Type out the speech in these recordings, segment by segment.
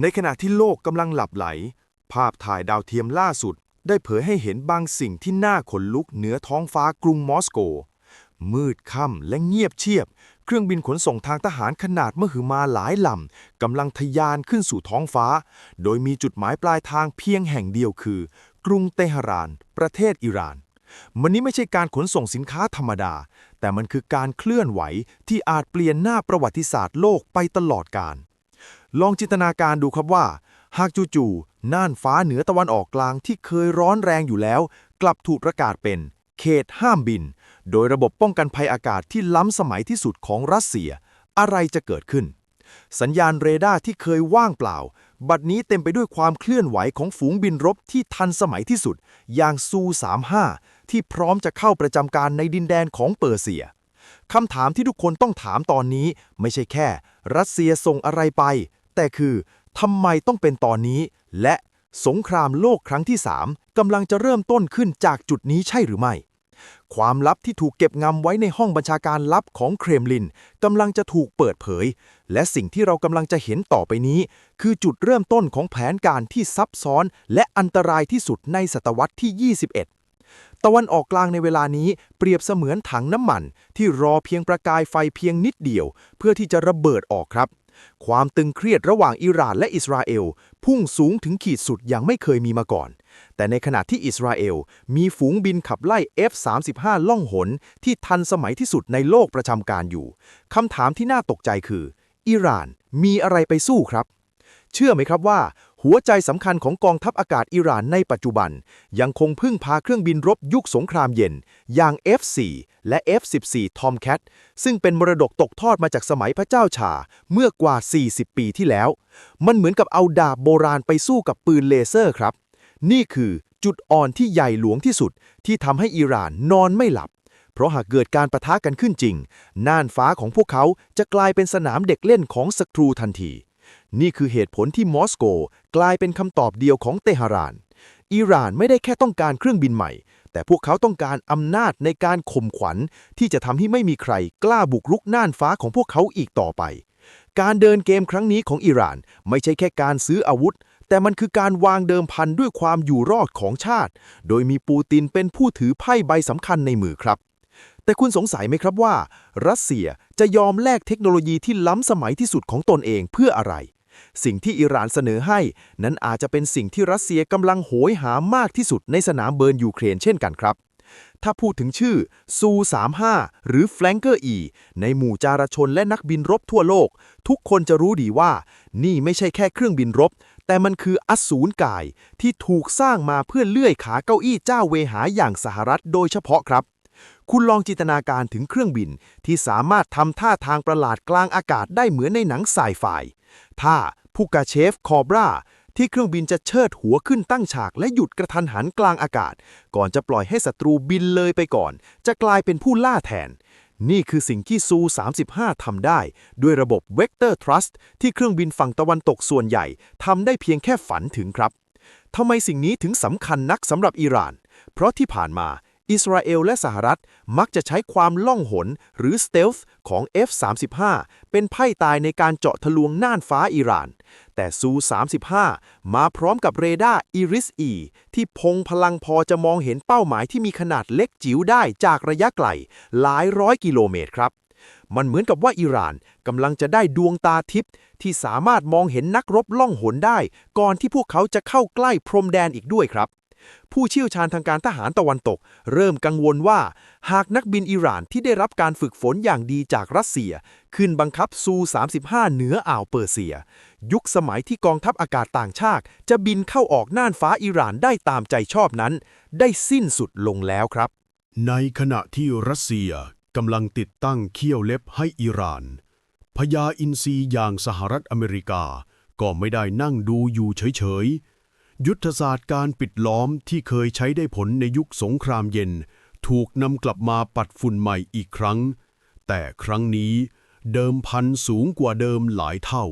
ในขณะที่โลกกำลังหลับไหล ภาพถ่ายดาวเทียมล่าสุด ได้เผยให้เห็นบางสิ่งที่น่าขนลุกเหนือท้องฟ้ากรุงมอสโก มืดค่ำและเงียบเชียบ เครื่องบินขนส่งทางทหารขนาดมหึมาหลายลำกำลังทะยานขึ้นสู่ท้องฟ้า โดยมีจุดหมายปลายทางเพียงแห่งเดียวคือ กรุงเตหะราน ประเทศอิหร่านมันนี้ไม่ใช่การขนส่งสินค้าธรรมดา แต่มันคือการเคลื่อนไหวที่อาจเปลี่ยนหน้าประวัติศาสตร์โลกไปตลอดกาล ลองจินตนาการดูครับว่า หากจู่ๆน่านฟ้าเหนือตะวันออกกลางที่เคยร้อนแรงอยู่แล้ว กลับถูกประกาศเป็น เขตห้ามบิน โดยระบบป้องกันภัยอากาศที่ล้ำสมัยที่สุดของรัสเซีย อะไรจะเกิดขึ้น สัญญาณเรดาร์ที่เคยว่างเปล่า บัดนี้เต็มไปด้วยความเคลื่อนไหวของฝูงบินรบที่ทันสมัยที่สุด อย่างซู35ที่พร้อมจะเข้าประจำการในดินแดนของเปอร์เซียคำถามที่ทุกคนต้องถามตอนนี้ไม่ใช่แค่ รัสเซียส่งอะไรไป แต่คือทำไมต้องเป็นตอนนี้ และสงครามโลกครั้งที่3กำลังจะเริ่มต้นขึ้นจากจุดนี้ใช่หรือไม่ ความลับที่ถูกเก็บงำไว้ในห้องบัญชาการลับของเครมลินกำลังจะถูกเปิดเผย และสิ่งที่เรากำลังจะเห็นต่อไปนี้ คือจุดเริ่มต้นของแผนการที่ซับซ้อน และอันตรายที่สุดในศตวรรษที่ 21ตะวันออกกลางในเวลานี้เปรียบเสมือนถังน้ำมัน ที่รอเพียงประกายไฟเพียงนิดเดียว เพื่อที่จะระเบิดออกครับ ความตึงเครียดระหว่างอิหร่านและอิสราเอล พุ่งสูงถึงขีดสุดอย่างไม่เคยมีมาก่อน แต่ในขณะที่อิสราเอล มีฝูงบินขับไล่ F-35 ล่องหน ที่ทันสมัยที่สุดในโลกประจำการอยู่คำถามที่น่าตกใจคือ อิหร่านมีอะไรไปสู้ครับ เชื่อไหมครับว่า หัวใจสำคัญของกองทัพอากาศอิหร่านในปัจจุบัน ยังคงพึ่งพาเครื่องบินรบยุคสงครามเย็น อย่าง F4 และ F14 Tomcat ซึ่งเป็นมรดกตกทอดมาจากสมัยพระเจ้าชาเมื่อกว่า 40 ปีที่แล้ว มันเหมือนกับเอาดาบโบราณไปสู้กับปืนเลเซอร์ครับ นี่คือจุดอ่อนที่ใหญ่หลวงที่สุด ที่ทำให้อิหร่านนอนไม่หลับ เพราะหากเกิดการประทะกันขึ้นจริง น่านฟ้าของพวกเขาจะกลายเป็นสนามเด็กเล่นของศัตรูทันที นี่คือเหตุผลที่มอสโก กลายเป็นคำตอบเดียวของเตหะราน อิหร่านไม่ได้แค่ต้องการเครื่องบินใหม่ แต่พวกเขาต้องการอำนาจในการข่มขวัญ ที่จะทำให้ไม่มีใครกล้าบุกรุกน่านฟ้าของพวกเขาอีกต่อไป การเดินเกมครั้งนี้ของอิหร่านไม่ใช่แค่การซื้ออาวุธ แต่มันคือการวางเดิมพันด้วยความอยู่รอดของชาติ โดยมีปูตินเป็นผู้ถือไพ่ใบสำคัญในมือครับแต่คุณสงสัยไหมครับว่า รัสเซียจะยอมแลกเทคโนโลยีที่ล้ำสมัยที่สุดของตนเองเพื่ออะไร สิ่งที่อิหร่านเสนอให้ นั้นอาจจะเป็นสิ่งที่รัสเซียกำลังโหยหามากที่สุดในสนามเบิร์นยูเครนเช่นกันครับ ถ้าพูดถึงชื่อซู35หรือ Flanker E ในหมู่จารชนและนักบินรบทั่วโลก ทุกคนจะรู้ดีว่า นี่ไม่ใช่แค่เครื่องบินรบ แต่มันคืออสูรกายที่ถูกสร้างมาเพื่อเลื่อยขาเก้าอี้เจ้าเวหาอย่างสหรัฐโดยเฉพาะครับ คุณลองจินตนาการถึงเครื่องบินที่สามารถทำท่าทางประหลาดกลางอากาศได้เหมือนในหนังไซไฟท่าพูกาเชฟคอบราที่เครื่องบินจะเชิดหัวขึ้นตั้งฉากและหยุดกระทันหันกลางอากาศ ก่อนจะปล่อยให้ศัตรูบินเลยไปก่อน จะกลายเป็นผู้ล่าแทน นี่คือสิ่งที่ซู 35 ทำได้ ด้วยระบบ Vector Thrust ที่เครื่องบินฝั่งตะวันตกส่วนใหญ่ทำได้เพียงแค่ฝันถึงครับทำไมสิ่งนี้ถึงสำคัญนักสำหรับอิหร่าน เพราะที่ผ่านมา อิสราเอลและสหรัฐมักจะใช้ความล่องหนหรือ stealth ของ F-35 เป็นไพ่ตายในการเจาะทะลวงน่านฟ้าอิหร่าน แต่ซู35 มาพร้อมกับเรดาร์ Iris E ที่พงพลังพอจะมองเห็นเป้าหมายที่มีขนาดเล็กจิ๋วได้จากระยะไกล หลายร้อยกิโลเมตรครับ มันเหมือนกับว่าอิหร่านกำลังจะได้ดวงตาทิพย์ที่สามารถมองเห็นนักรบล่องหนได้ ก่อนที่พวกเขาจะเข้าใกล้พรมแดนอีกด้วยครับ ผู้เชี่ยวชาญทางการทหารตะวันตก เริ่มกังวลว่า หากนักบินอิหร่านที่ได้รับการฝึกฝนอย่างดีจากรัสเซีย ขึ้นบังคับซู35 เหนืออ่าวเปอร์เซีย ยุคสมัยที่กองทัพอากาศต่างชาติ จะบินเข้าออกน่านฟ้าอิหร่านได้ตามใจชอบนั้น ได้สิ้นสุดลงแล้วครับ ในขณะที่รัสเซียกำลังติดตั้งเขี้ยวเล็บให้อิหร่านพญาอินทรีอย่างสหรัฐอเมริกา ก็ไม่ได้นั่งดูอยู่เฉยๆ ยุทธศาสตร์การปิดล้อมที่เคยใช้ได้ผลในยุคสงครามเย็น ถูกนำกลับมาปัดฝุ่นใหม่อีกครั้ง แต่ครั้งนี้เดิมพันสูงกว่าเดิมหลายเท่า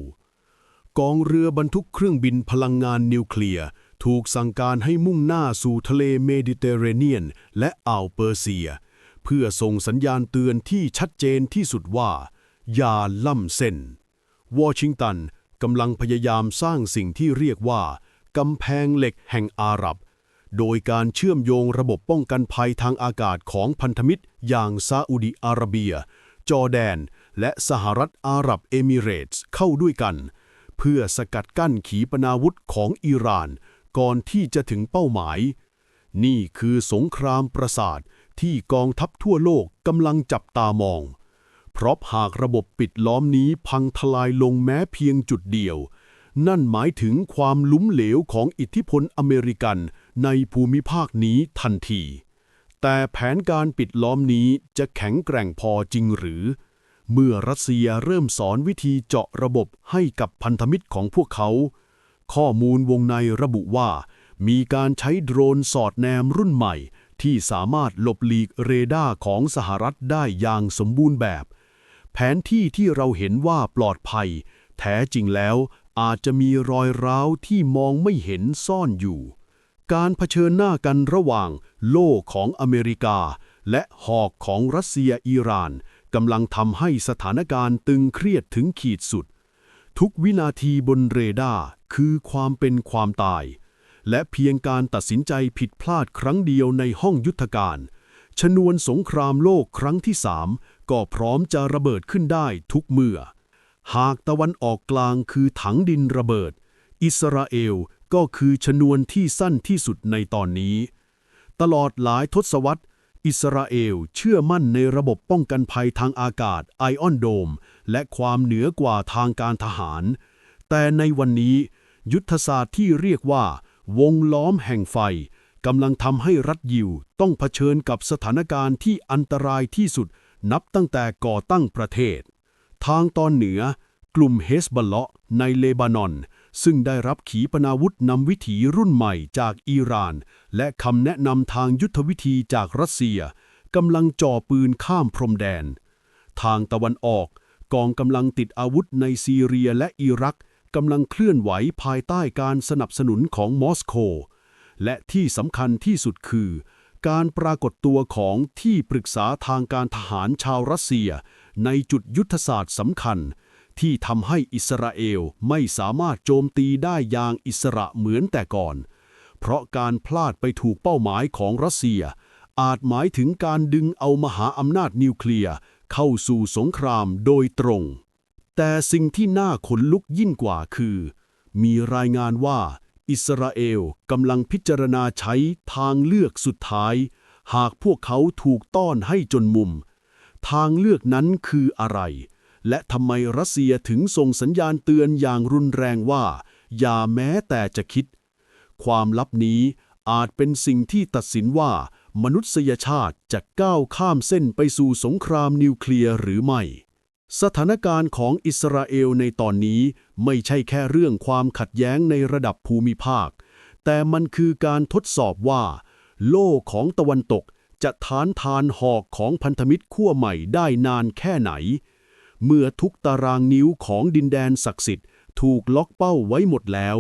กองเรือบรรทุกเครื่องบินพลังงานนิวเคลียร์ถูกสั่งการให้มุ่งหน้าสู่ทะเลเมดิเตอร์เรเนียน และอ่าวเปอร์เซีย เพื่อส่งสัญญาณเตือนที่ชัดเจนที่สุดว่า อย่าล่ำเส้น วอชิงตันกำลังพยายามสร้างสิ่งที่เรียกว่า กำแพงเหล็กแห่งอาหรับ โดยการเชื่อมโยงระบบป้องกันภัยทางอากาศของพันธมิตร อย่างซาอุดิอาระเบีย จอร์แดน และสหรัฐอาหรับเอมิเรตส์เข้าด้วยกัน เพื่อสกัดกั้นขีปนาวุธของอิหร่าน ก่อนที่จะถึงเป้าหมาย นี่คือสงครามประสาทที่กองทัพทั่วโลกกำลังจับตามอง เพราะหากระบบปิดล้อมนี้พังทลายลงแม้เพียงจุดเดียว นั่นหมายถึงความลุ้มเหลวของอิทธิพลอเมริกันในภูมิภาคนี้ทันที แต่แผนการปิดล้อมนี้จะแข็งแกร่งพอจริงหรือ เมื่อรัสเซียเริ่มสอนวิธีเจาะระบบให้กับพันธมิตรของพวกเขา ข้อมูลวงในระบุว่า มีการใช้โดรนสอดแนมรุ่นใหม่ ที่สามารถหลบหลีกเรดาร์ของสหรัฐได้อย่างสมบูรณ์แบบ แผนที่ที่เราเห็นว่าปลอดภัย แท้จริงแล้ว อาจจะมีรอยร้าวที่มองไม่เห็นซ่อนอยู่ การเผชิญหน้ากันระหว่างโล่ของอเมริกา และหอกของรัสเซียอิหร่านกำลังทำให้สถานการณ์ตึงเครียดถึงขีดสุด ทุกวินาทีบนเรดาร์คือความเป็นความตาย และเพียงการตัดสินใจผิดพลาดครั้งเดียวในห้องยุทธการ ชนวนสงครามโลกครั้งที่สามก็พร้อมจะระเบิดขึ้นได้ทุกเมื่อ หากตะวันออกกลางคือถังดินระเบิด อิสราเอลก็คือชนวนที่สั้นที่สุดในตอนนี้ ตลอดหลายทศวรรษ อิสราเอลเชื่อมั่นในระบบป้องกันภัยทางอากาศไอออนโดม และความเหนือกว่าทางการทหาร แต่ในวันนี้ ยุทธศาสตร์ที่เรียกว่า วงล้อมแห่งไฟกำลังทำให้รัฐยิวต้องเผชิญกับสถานการณ์ที่อันตรายที่สุดนับตั้งแต่ก่อตั้งประเทศ ทางตอนเหนือ กลุ่มเฮสบอลเลาะในเลบานอน ซึ่งได้รับขีปนาวุธนำวิถีรุ่นใหม่จากอิหร่าน และคำแนะนำทางยุทธวิธีจากรัสเซียกำลังจ่อปืนข้ามพรมแดน ทางตะวันออก กองกำลังติดอาวุธในซีเรียและอิรักกำลังเคลื่อนไหวภายใต้การสนับสนุนของมอสโก และที่สำคัญที่สุดคือ การปรากฏตัวของที่ปรึกษาทางการทหารชาวรัสเซีย ในจุดยุทธศาสตร์สำคัญ ที่ทำให้อิสราเอลไม่สามารถโจมตีได้อย่างอิสระเหมือนแต่ก่อน เพราะการพลาดไปถูกเป้าหมายของรัสเซีย อาจหมายถึงการดึงเอามหาอำนาจนิวเคลียร์เข้าสู่สงครามโดยตรง แต่สิ่งที่น่าขนลุกยิ่งกว่าคือ มีรายงานว่าอิสราเอลกำลังพิจารณาใช้ทางเลือกสุดท้าย หากพวกเขาถูกต้อนให้จนมุม ทางเลือกนั้นคืออะไร และทำไมรัสเซียถึงส่งสัญญาณเตือนอย่างรุนแรงว่า อย่าแม้แต่จะคิด ความลับนี้อาจเป็นสิ่งที่ตัดสินว่า มนุษยชาติจะก้าวข้ามเส้นไปสู่สงครามนิวเคลียร์หรือไม่ สถานการณ์ของอิสราเอลในตอนนี้ไม่ใช่แค่เรื่องความขัดแย้งในระดับภูมิภาค แต่มันคือการทดสอบว่า โลกของตะวันตก จะทานทานหอกของพันธมิตรขั้วใหม่ได้นานแค่ไหน เมื่อทุกตารางนิ้วของดินแดนศักดิ์สิทธิ์ถูกล็อกเป้าไว้หมดแล้ว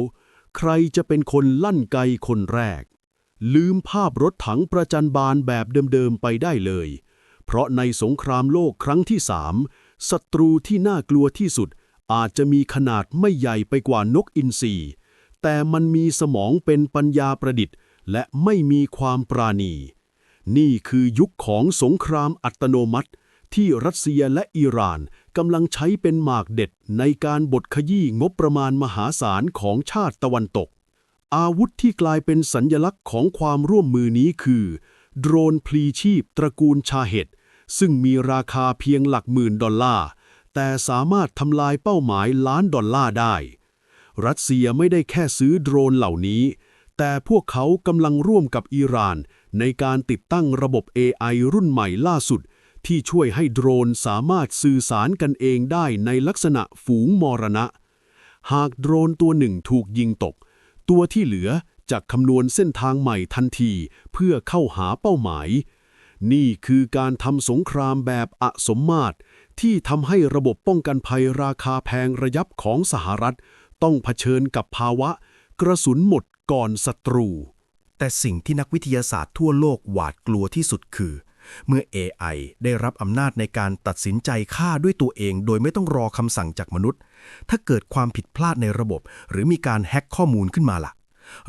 ใครจะเป็นคนลั่นไกคนแรก ลืมภาพรถถังประจันบานแบบเดิมๆไปได้เลย เพราะในสงครามโลกครั้งที่สามศัตรูที่น่ากลัวที่สุดอาจจะมีขนาดไม่ใหญ่ไปกว่านกอินทรีแต่มันมีสมองเป็นปัญญาประดิษฐ์ และไม่มีความปราณี นี่คือยุคของสงครามอัตโนมัติ ที่รัสเซียและอิหร่านกำลังใช้เป็นหมากเด็ดในการบดขยี้งบประมาณมหาศาลของชาติตะวันตก อาวุธที่กลายเป็นสัญญลักษณ์ของความร่วมมือนี้คือ โดรนพลีชีพตระกูลชาเฮตซึ่งมีราคาเพียงหลักหมื่นดอลลาร์ แต่สามารถทำลายเป้าหมายล้านดอลลาร์ได้ รัสเซียไม่ได้แค่ซื้อโดรนเหล่านี้ แต่พวกเขากำลังร่วมกับอิหร่าน ในการติดตั้งระบบ AI รุ่นใหม่ล่าสุด ที่ช่วยให้โดรนสามารถสื่อสารกันเองได้ในลักษณะฝูงมรณะ หากโดรนตัวหนึ่งถูกยิงตก ตัวที่เหลือจะคำนวณเส้นทางใหม่ทันทีเพื่อเข้าหาเป้าหมาย นี่คือการทำสงครามแบบอสมมาตรที่ทำให้ระบบป้องกันภัยราคาแพงระยับของสหรัฐ ต้องเผชิญกับภาวะ กระสุนหมดก่อนศัตรู แต่สิ่งที่นักวิทยาศาสตร์ทั่วโลกหวาดกลัวที่สุดคือ เมื่อ AI ได้รับอำนาจในการตัดสินใจฆ่าด้วยตัวเอง โดยไม่ต้องรอคำสั่งจากมนุษย์ ถ้าเกิดความผิดพลาดในระบบ หรือมีการแฮ็กข้อมูลขึ้นมาล่ะ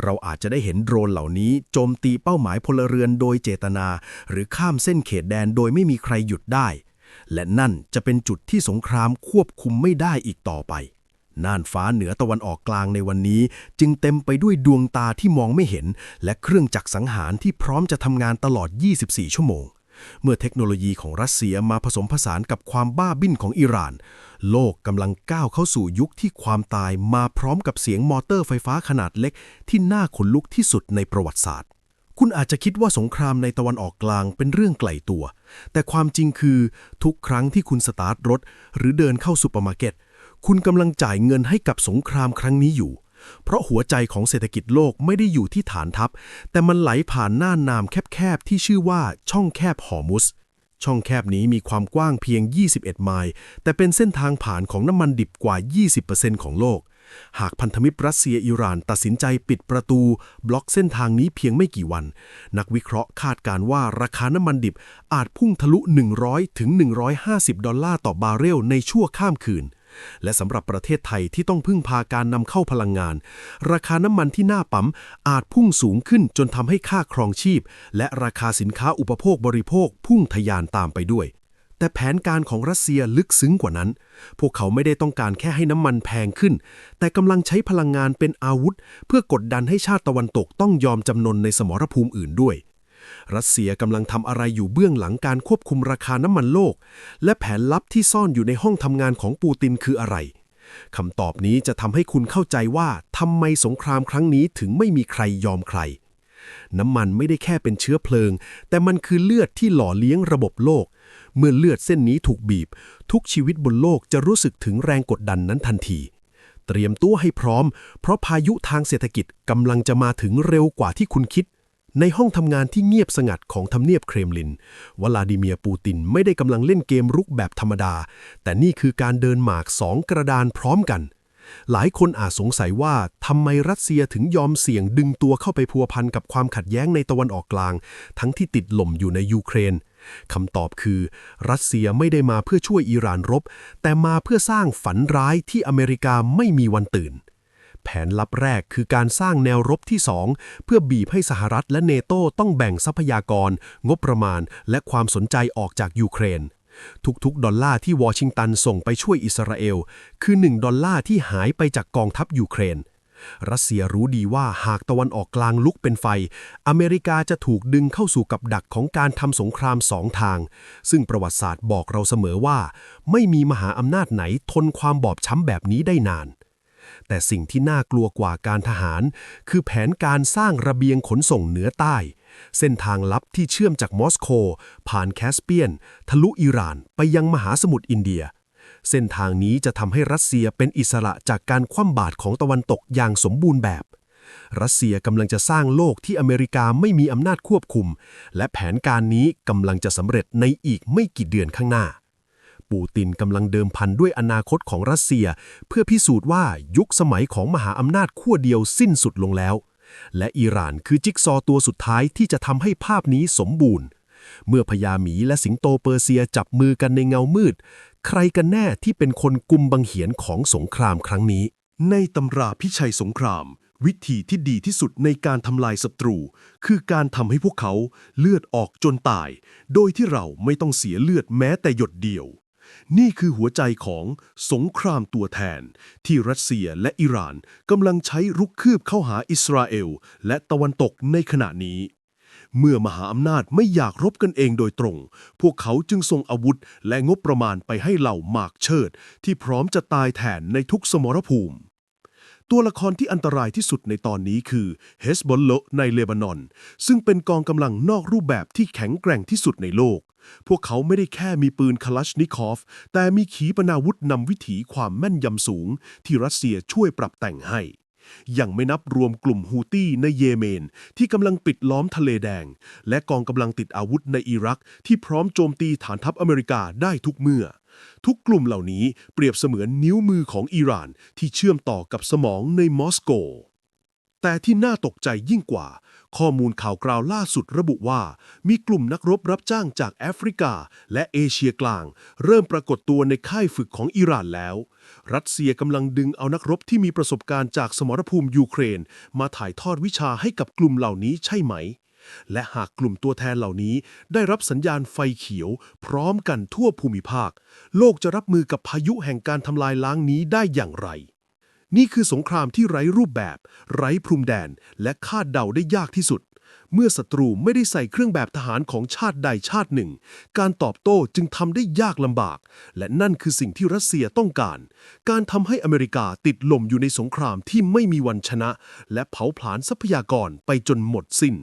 เราอาจจะได้เห็นโดรนเหล่านี้โจมตีเป้าหมายพลเรือนโดยเจตนา หรือข้ามเส้นเขตแดนโดยไม่มีใครหยุดได้ และนั่นจะเป็นจุดที่สงครามควบคุมไม่ได้อีกต่อไป น่านฟ้าเหนือตะวันออกกลางในวันนี้ จึงเต็มไปด้วยดวงตาที่มองไม่เห็น และเครื่องจักรสังหารที่พร้อมจะทำงานตลอด 24 ชั่วโมง เมื่อเทคโนโลยีของรัสเซียมาผสมผสานกับความบ้าบิ้นของอิหร่าน โลกกำลังก้าวเข้าสู่ยุคที่ความตายมาพร้อมกับเสียงมอเตอร์ไฟฟ้าขนาดเล็ก ที่น่าขนลุกที่สุดในประวัติศาสตร์คุณอาจจะคิดว่าสงครามในตะวันออกกลางเป็นเรื่องไกลตัว แต่ความจริงคือทุกครั้งที่คุณสตาร์ทรถ หรือเดินเข้าซูเปอร์มาร์เก็ต คุณกำลังจ่ายเงินให้กับสงครามครั้งนี้อยู่ เพราะหัวใจของเศรษฐกิจโลกไม่ได้อยู่ที่ฐานทัพ แต่มันไหลผ่านน่านน้ำแคบๆ ที่ชื่อว่าช่องแคบฮอร์มุส ช่องแคบนี้มีความกว้างเพียง 21 ไมล์ แต่เป็นเส้นทางผ่านของน้ำมันดิบกว่า 20%ของโลก หากพันธมิตรรัสเซียอิหร่านตัดสินใจปิดประตู บล็อกเส้นทางนี้เพียงไม่กี่วัน นักวิเคราะห์คาดการณ์ว่าราคาน้ำมันดิบอาจพุ่งทะลุ 100 ถึง 150 ดอลลาร์ต่อบาร์เรลในชั่วข้ามคืน และสำหรับประเทศไทยที่ต้องพึ่งพาการนำเข้าพลังงาน ราคาน้ำมันที่หน้าปั๊มอาจพุ่งสูงขึ้นจนทำให้ค่าครองชีพ และราคาสินค้าอุปโภคบริโภคพุ่งทะยานตามไปด้วย แต่แผนการของรัสเซียลึกซึ้งกว่านั้น พวกเขาไม่ได้ต้องการแค่ให้น้ำมันแพงขึ้น แต่กำลังใช้พลังงานเป็นอาวุธ เพื่อกดดันให้ชาติตะวันตกต้องยอมจำนนในสมรภูมิอื่นด้วย รัสเซียกำลังทำอะไรอยู่เบื้องหลังการควบคุมราคาน้ำมันโลก และแผนลับที่ซ่อนอยู่ในห้องทำงานของปูตินคืออะไรคำตอบนี้จะทำให้คุณเข้าใจว่าทำไมสงครามครั้งนี้ถึงไม่มีใครยอมใคร น้ำมันไม่ได้แค่เป็นเชื้อเพลิง แต่มันคือเลือดที่หล่อเลี้ยงระบบโลก เมื่อเลือดเส้นนี้ถูกบีบ ทุกชีวิตบนโลกจะรู้สึกถึงแรงกดดันนั้นทันที เตรียมตัวให้พร้อม เพราะพายุทางเศรษฐกิจกำลังจะมาถึงเร็วกว่าที่คุณคิด ในห้องทำงานที่เงียบสงัดของทำเนียบเครมลิน วลาดิเมียร์ปูตินไม่ได้กำลังเล่นเกมรุกแบบธรรมดา แต่นี่คือการเดินหมากสองกระดานพร้อมกัน หลายคนอาจสงสัยว่าทำไมรัสเซียถึงยอมเสี่ยงดึงตัวเข้าไปพัวพันกับความขัดแย้งในตะวันออกกลาง ทั้งที่ติดหล่มอยู่ในยูเครนคำตอบคือ รัสเซียไม่ได้มาเพื่อช่วยอิหร่านรบ แต่มาเพื่อสร้างฝันร้ายที่อเมริกาไม่มีวันตื่น แผนลับแรกคือการสร้างแนวรบที่สองเพื่อบีบให้สหรัฐและเนโตต้องแบ่งทรัพยากร งบประมาณ และความสนใจออกจากยูเครน ทุกๆ ดอลลาร์ที่วอชิงตันส่งไปช่วยอิสราเอล คือ 1 ดอลลาร์ที่หายไปจากกองทัพยูเครน รัสเซียรู้ดีว่าหากตะวันออกกลางลุกเป็นไฟ อเมริกาจะถูกดึงเข้าสู่กับดักของการทำสงครามสองทาง ซึ่งประวัติศาสตร์บอกเราเสมอว่า ไม่มีมหาอำนาจไหนทนความบอบช้ำแบบนี้ได้นาน แต่สิ่งที่น่ากลัวกว่าการทหาร คือแผนการสร้างระเบียงขนส่งเหนือใต้ เส้นทางลับที่เชื่อมจากมอสโก ผ่านแคสเปียน ทะลุอิหร่าน ไปยังมหาสมุทรอินเดีย เส้นทางนี้จะทำให้รัสเซียเป็นอิสระจากการคว่ำบาตรของตะวันตกอย่างสมบูรณ์แบบรัสเซียกำลังจะสร้างโลกที่อเมริกาไม่มีอำนาจควบคุม และแผนการนี้กำลังจะสำเร็จในอีกไม่กี่เดือนข้างหน้า ปูตินกำลังเดิมพันด้วยอนาคตของรัสเซีย เพื่อพิสูจน์ว่ายุคสมัยของมหาอำนาจขั้วเดียวสิ้นสุดลงแล้ว และอิหร่านคือจิ๊กซอว์ตัวสุดท้ายที่จะทำให้ภาพนี้สมบูรณ์ เมื่อพญาหมีและสิงโตเปอร์เซียจับมือกันในเงามืด ใครกันแน่ที่เป็นคนกุมบังเหียนของสงครามครั้งนี้ ในตำราพิชัยสงครามวิธีที่ดีที่สุดในการทำลายศัตรู คือการทำให้พวกเขาเลือดออกจนตาย โดยที่เราไม่ต้องเสียเลือดแม้แต่หยดเดียว นี่คือหัวใจของสงครามตัวแทน ที่รัสเซียและอิหร่านกำลังใช้รุกคืบเข้าหาอิสราเอล และตะวันตกในขณะนี้ เมื่อมหาอำนาจไม่อยากรบกันเองโดยตรง พวกเขาจึงส่งอาวุธและงบประมาณไปให้เหล่าหมากเชิด ที่พร้อมจะตายแทนในทุกสมรภูมิ ตัวละครที่อันตรายที่สุดในตอนนี้คือเฮสบอลโลในเลบานอน ซึ่งเป็นกองกำลังนอกรูปแบบที่แข็งแกร่งที่สุดในโลก พวกเขาไม่ได้แค่มีปืนคาลัชนิคอฟ แต่มีขีปนาวุธนำวิถีความแม่นยำสูง ที่รัสเซียช่วยปรับแต่งให้ ยังไม่นับรวมกลุ่มฮูตี้ในเยเมน ที่กำลังปิดล้อมทะเลแดง และกองกำลังติดอาวุธในอิรักที่พร้อมโจมตีฐานทัพอเมริกาได้ทุกเมื่อ ทุกกลุ่มเหล่านี้เปรียบเสมือนนิ้วมือของอิหร่านที่เชื่อมต่อกับสมองในมอสโก แต่ที่น่าตกใจยิ่งกว่า ข้อมูลข่าวกราวล่าสุดระบุว่า มีกลุ่มนักรบรับจ้างจากแอฟริกา และเอเชียกลาง เริ่มปรากฏตัวในค่ายฝึกของอิหร่านแล้ว รัสเซียกำลังดึงเอานักรบที่มีประสบการณ์จากสมรภูมิยูเครน มาถ่ายทอดวิชาให้กับกลุ่มเหล่านี้ใช่ไหม และหากกลุ่มตัวแทนเหล่านี้ได้รับสัญญาณไฟเขียว พร้อมกันทั่วภูมิภาค โลกจะรับมือกับพายุแห่งการทำลายล้างนี้ได้อย่างไร นี่คือสงครามที่ไร้รูปแบบ ไร้พรมแดน และคาดเดาได้ยากที่สุด เมื่อศัตรูไม่ได้ใส่เครื่องแบบทหารของชาติใดชาติหนึ่ง การตอบโต้จึงทำได้ยากลำบาก และนั่นคือสิ่งที่รัสเซียต้องการ การทำให้อเมริกาติดลมอยู่ในสงครามที่ไม่มีวันชนะ และเผาผลาญทรัพยากรไปจนหมดสิ้น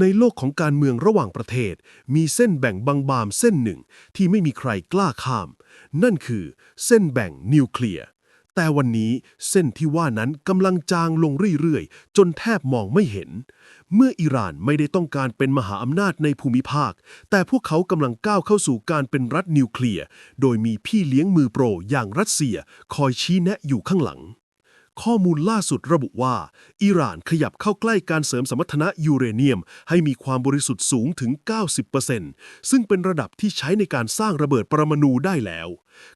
ในโลกของการเมืองระหว่างประเทศ มีเส้นแบ่งบางๆเส้นหนึ่งที่ไม่มีใครกล้าข้าม นั่นคือเส้นแบ่งนิวเคลียร์ แต่วันนี้เส้นที่ว่านั้นกำลังจางลงเรื่อยๆ จนแทบมองไม่เห็น เมื่ออิหร่านไม่ได้ต้องการเป็นมหาอำนาจในภูมิภาค แต่พวกเขากำลังก้าวเข้าสู่การเป็นรัฐนิวเคลียร์ โดยมีพี่เลี้ยงมือโปรอย่างรัสเซีย คอยชี้แนะอยู่ข้างหลัง ข้อมูลล่าสุดระบุว่า อิหร่านขยับเข้าใกล้การเสริมสมรรถนะยูเรเนียม ให้มีความบริสุทธิ์สูงถึง 90%ซึ่งเป็นระดับที่ใช้ในการสร้างระเบิดปรมาณูได้แล้ว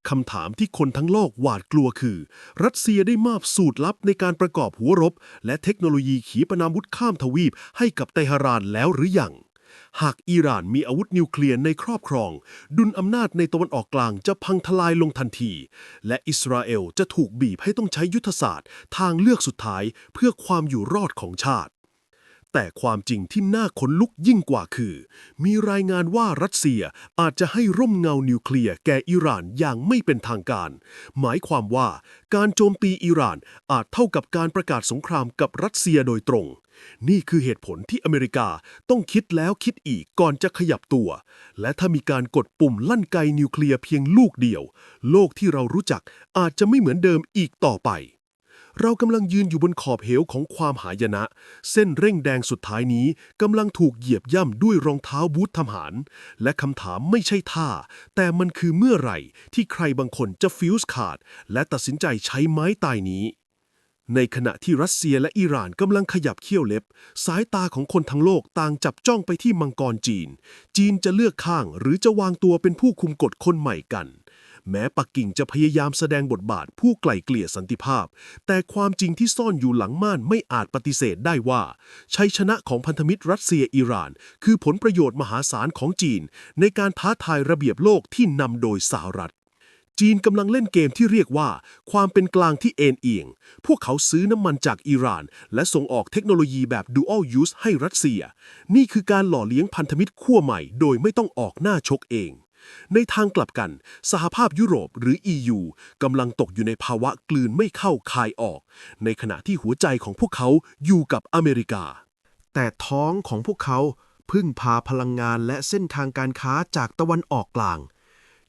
คำถามที่คนทั้งโลกหวาดกลัวคือ รัสเซียได้มอบสูตรลับในการประกอบหัวรบ และเทคโนโลยีขีปนาวุธข้ามทวีปให้กับเตหะรานแล้วหรือยัง หากอิหร่านมีอาวุธนิวเคลียร์ในครอบครอง ดุลอำนาจในตะวันออกกลางจะพังทลายลงทันที และอิสราเอลจะถูกบีบให้ต้องใช้ยุทธศาสตร์ ทางเลือกสุดท้ายเพื่อความอยู่รอดของชาติ แต่ความจริงที่น่าขนลุกยิ่งกว่าคือ มีรายงานว่ารัสเซียอาจจะให้ร่มเงานิวเคลียร์แก่อิหร่านอย่างไม่เป็นทางการ หมายความว่าการโจมตีอิหร่านอาจเท่ากับการประกาศสงครามกับรัสเซียโดยตรง นี่คือเหตุผลที่อเมริกาต้องคิดแล้วคิดอีกก่อนจะขยับตัว และถ้ามีการกดปุ่มลั่นไกนิวเคลียร์เพียงลูกเดียว โลกที่เรารู้จักอาจจะไม่เหมือนเดิมอีกต่อไป เรากำลังยืนอยู่บนขอบเหวของความหายนะ เส้นเร่งแดงสุดท้ายนี้กำลังถูกเหยียบย่ำด้วยรองเท้าบูททหาร และคำถามไม่ใช่ท่า แต่มันคือเมื่อไหร่ที่ใครบางคนจะฟิวส์ขาด และตัดสินใจใช้ไม้ตายนี้ ในขณะที่รัสเซียและอิหร่านกำลังขยับเขี้ยวเล็บ สายตาของคนทั้งโลกต่างจับจ้องไปที่มังกรจีน จีนจะเลือกข้างหรือจะวางตัวเป็นผู้คุมกฎคนใหม่กัน แม้ปักกิ่งจะพยายามแสดงบทบาทผู้ไกล่เกลี่ยสันติภาพ แต่ความจริงที่ซ่อนอยู่หลังม่านไม่อาจปฏิเสธได้ว่า ชัยชนะของพันธมิตรรัสเซียอิหร่าน คือผลประโยชน์มหาศาลของจีน ในการท้าทายระเบียบโลกที่นำโดยสหรัฐ จีนกำลังเล่นเกมที่เรียกว่า ความเป็นกลางที่เอ็นเอียง พวกเขาซื้อน้ำมันจากอิหร่าน และส่งออกเทคโนโลยีแบบ Dual Use ให้รัสเซีย นี่คือการหล่อเลี้ยงพันธมิตรขั้วใหม่ โดยไม่ต้องออกหน้าชกเอง ในทางกลับกัน สหภาพยุโรปหรือ EU กำลังตกอยู่ในภาวะกลืนไม่เข้าคายออก ในขณะที่หัวใจของพวกเขาอยู่กับอเมริกา แต่ท้องของพวกเขาพึ่งพาพลังงานและเส้นทางการค้าจากตะวันออกกลาง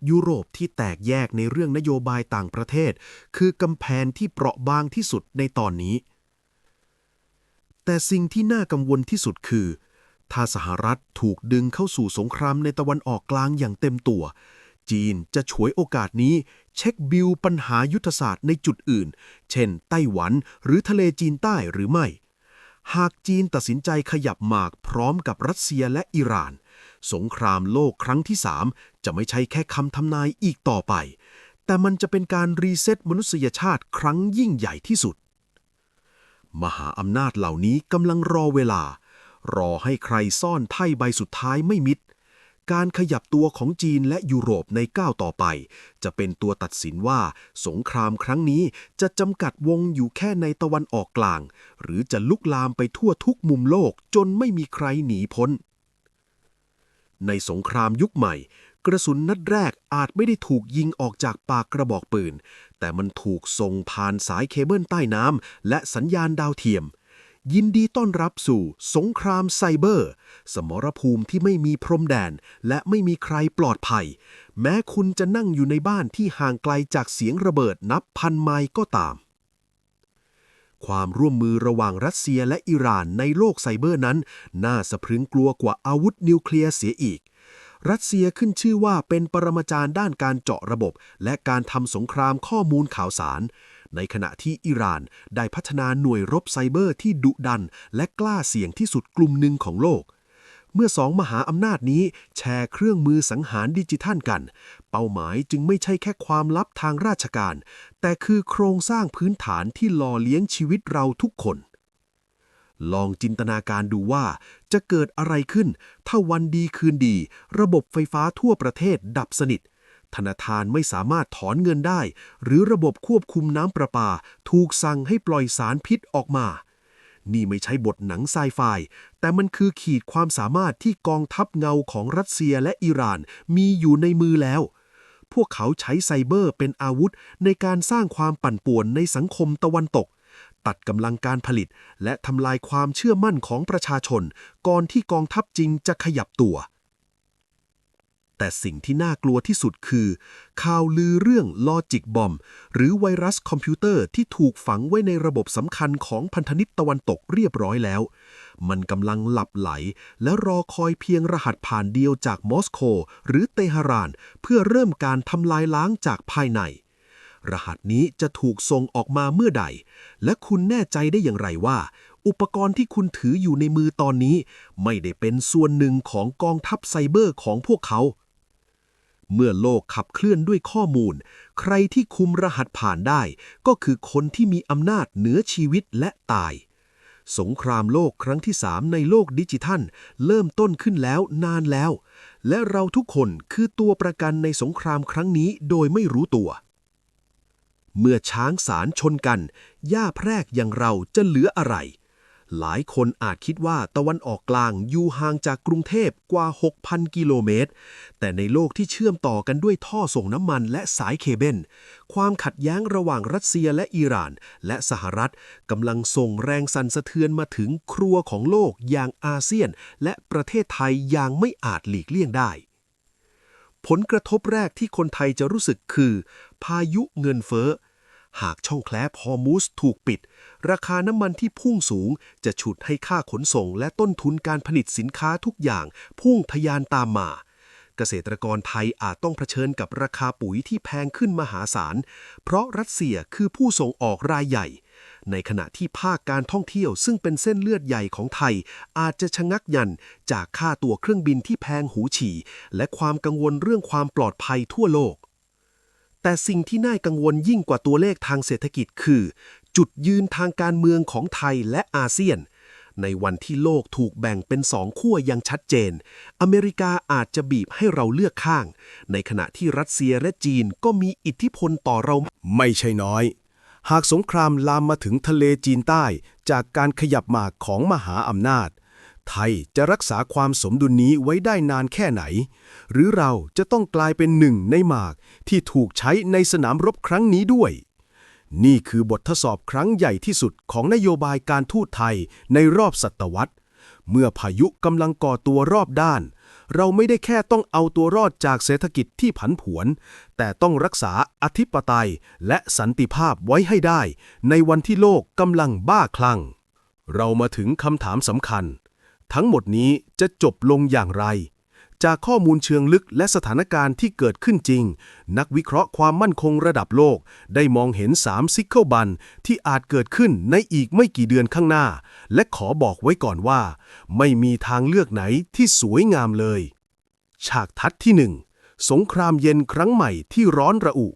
ยุโรปที่แตกแยกในเรื่องนโยบายต่างประเทศ คือกำแพงที่เปราะบางที่สุดในตอนนี้ แต่สิ่งที่น่ากังวลที่สุดคือ ถ้าสหรัฐถูกดึงเข้าสู่สงครามในตะวันออกกลางอย่างเต็มตัว จีนจะฉวยโอกาสนี้เช็คบิลปัญหายุทธศาสตร์ในจุดอื่น เช่น ไต้หวันหรือทะเลจีนใต้หรือไม่ หากจีนตัดสินใจขยับหมากพร้อมกับรัสเซียและอิหร่าน สงครามโลกครั้งที่สาม จะไม่ใช่แค่คำทำนายอีกต่อไป แต่มันจะเป็นการรีเซ็ตมนุษยชาติครั้งยิ่งใหญ่ที่สุด มหาอำนาจเหล่านี้กำลังรอเวลา รอให้ใครซ่อนไพ่ใบสุดท้ายไม่มิด การขยับตัวของจีนและยุโรปในก้าวต่อไป จะเป็นตัวตัดสินว่าสงครามครั้งนี้จะจำกัดวงอยู่แค่ในตะวันออกกลาง หรือจะลุกลามไปทั่วทุกมุมโลกจนไม่มีใครหนีพ้นในสงครามยุคใหม่ กระสุนนัดแรกอาจไม่ได้ถูกยิงออกจากปากกระบอกปืน แต่มันถูกส่งผ่านสายเคเบิลใต้น้ำและสัญญาณดาวเทียม ยินดีต้อนรับสู่สงครามไซเบอร์ สมรภูมิที่ไม่มีพรมแดน และไม่มีใครปลอดภัย แม้คุณจะนั่งอยู่ในบ้านที่ห่างไกลจากเสียงระเบิดนับพันไมล์ก็ตามความร่วมมือระหว่างรัสเซียและอิหร่านในโลกไซเบอร์นั้น น่าสะพรึงกลัวกว่าอาวุธนิวเคลียร์เสียอีก รัสเซียขึ้นชื่อว่าเป็นปรมาจารย์ด้านการเจาะระบบ และการทำสงครามข้อมูลข่าวสาร ในขณะที่อิหร่านได้พัฒนาหน่วยรบไซเบอร์ที่ดุดัน และกล้าเสี่ยงที่สุดกลุ่มหนึ่งของโลก เมื่อสองมหาอำนาจนี้แชร์เครื่องมือสังหารดิจิทัลกัน เป้าหมายจึงไม่ใช่แค่ความลับทางราชการ แต่คือโครงสร้างพื้นฐานที่หล่อเลี้ยงชีวิตเราทุกคน ลองจินตนาการดูว่าจะเกิดอะไรขึ้น ถ้าวันดีคืนดี ระบบไฟฟ้าทั่วประเทศดับสนิท ธนาคารไม่สามารถถอนเงินได้ หรือระบบควบคุมน้ำประปา ถูกสั่งให้ปล่อยสารพิษออกมา นี่ไม่ใช่บทหนังไซไฟ แต่มันคือขีดความสามารถที่กองทัพเงาของรัสเซียและอิหร่านมีอยู่ในมือแล้วพวกเขาใช้ไซเบอร์เป็นอาวุธในการสร้างความปั่นป่วนในสังคมตะวันตก ตัดกำลังการผลิต และทำลายความเชื่อมั่นของประชาชน ก่อนที่กองทัพจริงจะขยับตัว แต่สิ่งที่น่ากลัวที่สุดคือ ข่าวลือเรื่องลอจิกบอมหรือไวรัสคอมพิวเตอร์ที่ถูกฝังไว้ในระบบสำคัญของพันธมิตรตะวันตกเรียบร้อยแล้ว มันกำลังหลับไหล และรอคอยเพียงรหัสผ่านเดียวจากมอสโกหรือเตหะราน เพื่อเริ่มการทำลายล้างจากภายใน รหัสนี้จะถูกส่งออกมาเมื่อใด และคุณแน่ใจได้อย่างไรว่า อุปกรณ์ที่คุณถืออยู่ในมือตอนนี้ ไม่ได้เป็นส่วนหนึ่งของกองทัพไซเบอร์ของพวกเขา เมื่อโลกขับเคลื่อนด้วยข้อมูล ใครที่คุมรหัสผ่านได้ ก็คือคนที่มีอำนาจเหนือชีวิตและตาย สงครามโลกครั้งที่สามในโลกดิจิทัล เริ่มต้นขึ้นแล้วนานแล้ว และเราทุกคนคือตัวประกันในสงครามครั้งนี้โดยไม่รู้ตัว เมื่อช้างสารชนกัน หญ้าแพรกอย่างเราจะเหลืออะไร หลายคนอาจคิดว่าตะวันออกกลางอยู่ห่างจากกรุงเทพกว่า 6,000 กิโลเมตร แต่ในโลกที่เชื่อมต่อกันด้วยท่อส่งน้ำมันและสายเคเบิลความขัดแย้งระหว่างรัสเซียและอิหร่าน และสหรัฐกำลังส่งแรงสั่นสะเทือนมาถึงครัวของโลกอย่างอาเซียน และประเทศไทยอย่างไม่อาจหลีกเลี่ยงได้ผลกระทบแรกที่คนไทยจะรู้สึกคือ พายุเงินเฟ้อ หากช่องแคลปฮอร์มูสถูกปิด ราคาน้ำมันที่พุ่งสูงจะฉุดให้ค่าขนส่งและต้นทุนการผลิตสินค้าทุกอย่าง พุ่งทะยานตามมา เกษตรกรไทยอาจต้องเผชิญกับราคาปุ๋ยที่แพงขึ้นมหาศาล เพราะรัสเซียคือผู้ส่งออกรายใหญ่ ในขณะที่ภาคการท่องเที่ยวซึ่งเป็นเส้นเลือดใหญ่ของไทย อาจจะชะงักยันจากค่าตัวเครื่องบินที่แพงหูฉี่และความกังวลเรื่องความปลอดภัยทั่วโลก แต่สิ่งที่น่ากังวลยิ่งกว่าตัวเลขทางเศรษฐกิจคือ จุดยืนทางการเมืองของไทยและอาเซียน ในวันที่โลกถูกแบ่งเป็นสองขั้วอย่างชัดเจน อเมริกาอาจจะบีบให้เราเลือกข้าง ในขณะที่รัสเซียและจีนก็มีอิทธิพลต่อเรา ไม่ใช่น้อย หากสงครามลามมาถึงทะเลจีนใต้ จากการขยับหมากของมหาอำนาจ ไทยจะรักษาความสมดุลนี้ไว้ได้นานแค่ไหน หรือเราจะต้องกลายเป็นหนึ่งในหมากที่ถูกใช้ในสนามรบครั้งนี้ด้วย นี่คือบททดสอบครั้งใหญ่ที่สุดของนโยบายการทูตไทยในรอบศตวรรษ เมื่อพายุกำลังก่อตัวรอบด้าน เราไม่ได้แค่ต้องเอาตัวรอดจากเศรษฐกิจที่ผันผวน แต่ต้องรักษาอธิปไตยและสันติภาพไว้ให้ได้ ในวันที่โลกกำลังบ้าคลั่ง เรามาถึงคำถามสำคัญ ทั้งหมดนี้จะจบลงอย่างไร จากข้อมูลเชิงลึกและสถานการณ์ที่เกิดขึ้นจริง นักวิเคราะห์ความมั่นคงระดับโลก ได้มองเห็น 3 ซิกเกิลบันที่อาจเกิดขึ้นในอีกไม่กี่เดือนข้างหน้า และขอบอกไว้ก่อนว่า ไม่มีทางเลือกไหนที่สวยงามเลย ฉากทัดที่หนึ่งสงครามเย็นครั้งใหม่ที่ร้อนระอุ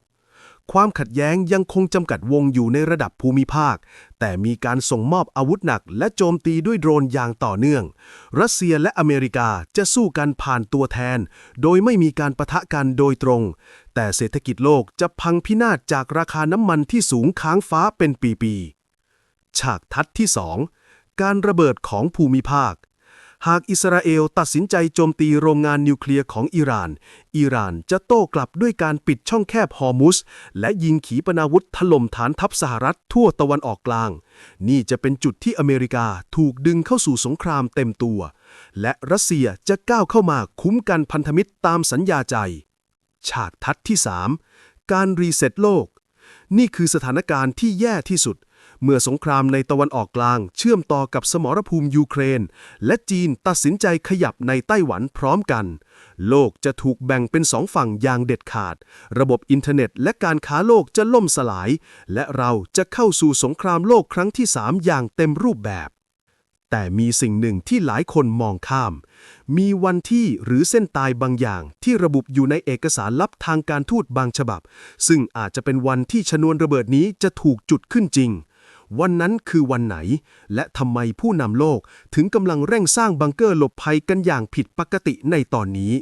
ความขัดแย้งยังคงจำกัดวงอยู่ในระดับภูมิภาค แต่มีการส่งมอบอาวุธหนักและโจมตีด้วยโดรนอย่างต่อเนื่อง รัสเซียและอเมริกาจะสู้กันผ่านตัวแทน โดยไม่มีการประทะกันโดยตรง แต่เศรษฐกิจโลกจะพังพินาศจากราคาน้ำมันที่สูงค้างฟ้าเป็นปีๆ ฉากทัดที่ 2 การระเบิดของภูมิภาค หากอิสราเอลตัดสินใจโจมตีโรงงานนิวเคลียร์ของอิหร่าน อิหร่านจะโต้กลับด้วยการปิดช่องแคบฮอร์มุส และยิงขีปนาวุธถล่มฐานทัพสหรัฐทั่วตะวันออกกลาง นี่จะเป็นจุดที่อเมริกาถูกดึงเข้าสู่สงครามเต็มตัว และรัสเซียจะก้าวเข้ามาคุ้มกันพันธมิตรตามสัญญาใจ ฉากทัดที่ 3 การรีเซ็ตโลก นี่คือสถานการณ์ที่แย่ที่สุด เมื่อสงครามในตะวันออกกลาง เชื่อมต่อกับสมรภูมิยูเครน และจีนตัดสินใจขยับในไต้หวันพร้อมกัน โลกจะถูกแบ่งเป็นสองฝั่งอย่างเด็ดขาด ระบบอินเทอร์เน็ต และการค้าโลกจะล่มสลาย และเราจะเข้าสู่สงครามโลกครั้งที่ 3 อย่างเต็มรูปแบบแต่มีสิ่งหนึ่งที่หลายคนมองข้าม มีวันที่หรือเส้นตายบางอย่างที่ระบุอยู่ในเอกสารลับทางการทูตบางฉบับ ซึ่งอาจจะเป็นวันที่ชนวนระเบิดนี้จะถูกจุดขึ้นจริง วันนั้นคือวันไหน และทำไมผู้นำโลกถึงกำลังเร่งสร้างบังเกอร์หลบภัยกันอย่างผิดปกติในตอนนี้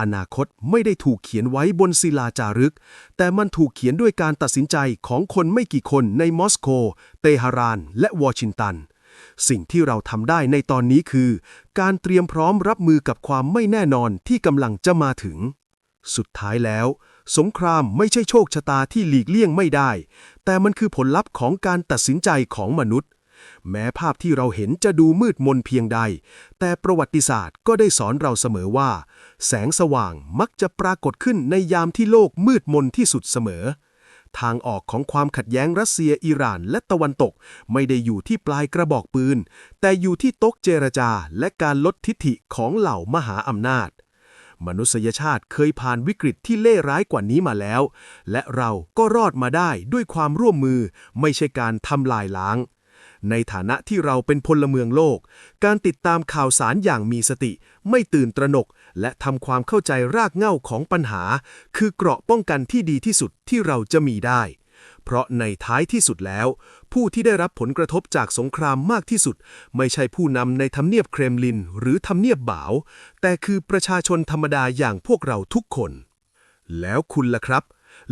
อนาคตไม่ได้ถูกเขียนไว้บนศิลาจารึก แต่มันถูกเขียนด้วยการตัดสินใจของคนไม่กี่คนในมอสโก เตหะราน และวอชิงตันสิ่งที่เราทำได้ในตอนนี้คือ การเตรียมพร้อมรับมือกับความไม่แน่นอนที่กำลังจะมาถึง สุดท้ายแล้ว สงครามไม่ใช่โชคชะตาที่หลีกเลี่ยงไม่ได้ แต่มันคือผลลัพธ์ของการตัดสินใจของมนุษย์ แม้ภาพที่เราเห็นจะดูมืดมนเพียงใด แต่ประวัติศาสตร์ก็ได้สอนเราเสมอว่า แสงสว่างมักจะปรากฏขึ้นในยามที่โลกมืดมนที่สุดเสมอ ทางออกของความขัดแย้งรัสเซียอิหร่านและตะวันตก ไม่ได้อยู่ที่ปลายกระบอกปืน แต่อยู่ที่โต๊ะเจรจาและการลดทิฐิของเหล่ามหาอำนาจ มนุษยชาติเคยผ่านวิกฤตที่เล่ร้ายกว่านี้มาแล้ว และเราก็รอดมาได้ด้วยความร่วมมือ ไม่ใช่การทำลายล้าง ในฐานะที่เราเป็นพลเมืองโลก การติดตามข่าวสารอย่างมีสติ ไม่ตื่นตระหนก และทำความเข้าใจรากเหง้าของปัญหา คือเกราะป้องกันที่ดีที่สุดที่เราจะมีได้ เพราะในท้ายที่สุดแล้ว ผู้ที่ได้รับผลกระทบจากสงครามมากที่สุด ไม่ใช่ผู้นำในทำเนียบเครมลินหรือทำเนียบบ่าว แต่คือประชาชนธรรมดาอย่างพวกเราทุกคน แล้วคุณล่ะครับ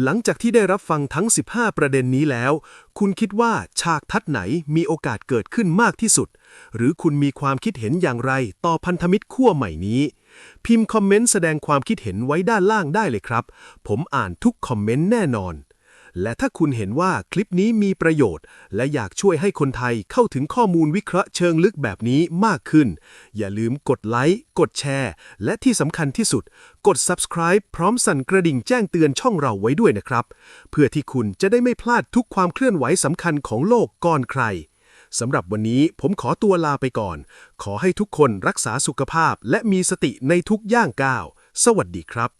หลังจากที่ได้รับฟังทั้ง 15 ประเด็นนี้แล้ว คุณคิดว่าฉากทัดไหนมีโอกาสเกิดขึ้นมากที่สุด หรือคุณมีความคิดเห็นอย่างไรต่อพันธมิตรขั้วใหม่นี้ พิมพ์คอมเมนต์แสดงความคิดเห็นไว้ด้านล่างได้เลยครับ ผมอ่านทุกคอมเมนต์แน่นอน และถ้าคุณเห็นว่าคลิปนี้มีประโยชน์ และอยากช่วยให้คนไทยเข้าถึงข้อมูลวิเคราะห์เชิงลึกแบบนี้มากขึ้น อย่าลืมกดไลค์ กดแชร์ และที่สำคัญที่สุด กด subscribe พร้อมสั่นกระดิ่งแจ้งเตือนช่องเราไว้ด้วยนะครับ เพื่อที่คุณจะได้ไม่พลาดทุกความเคลื่อนไหวสำคัญของโลกก่อนใครสำหรับวันนี้ผมขอตัวลาไปก่อน ขอให้ทุกคนรักษาสุขภาพและมีสติในทุกย่างก้าว สวัสดีครับ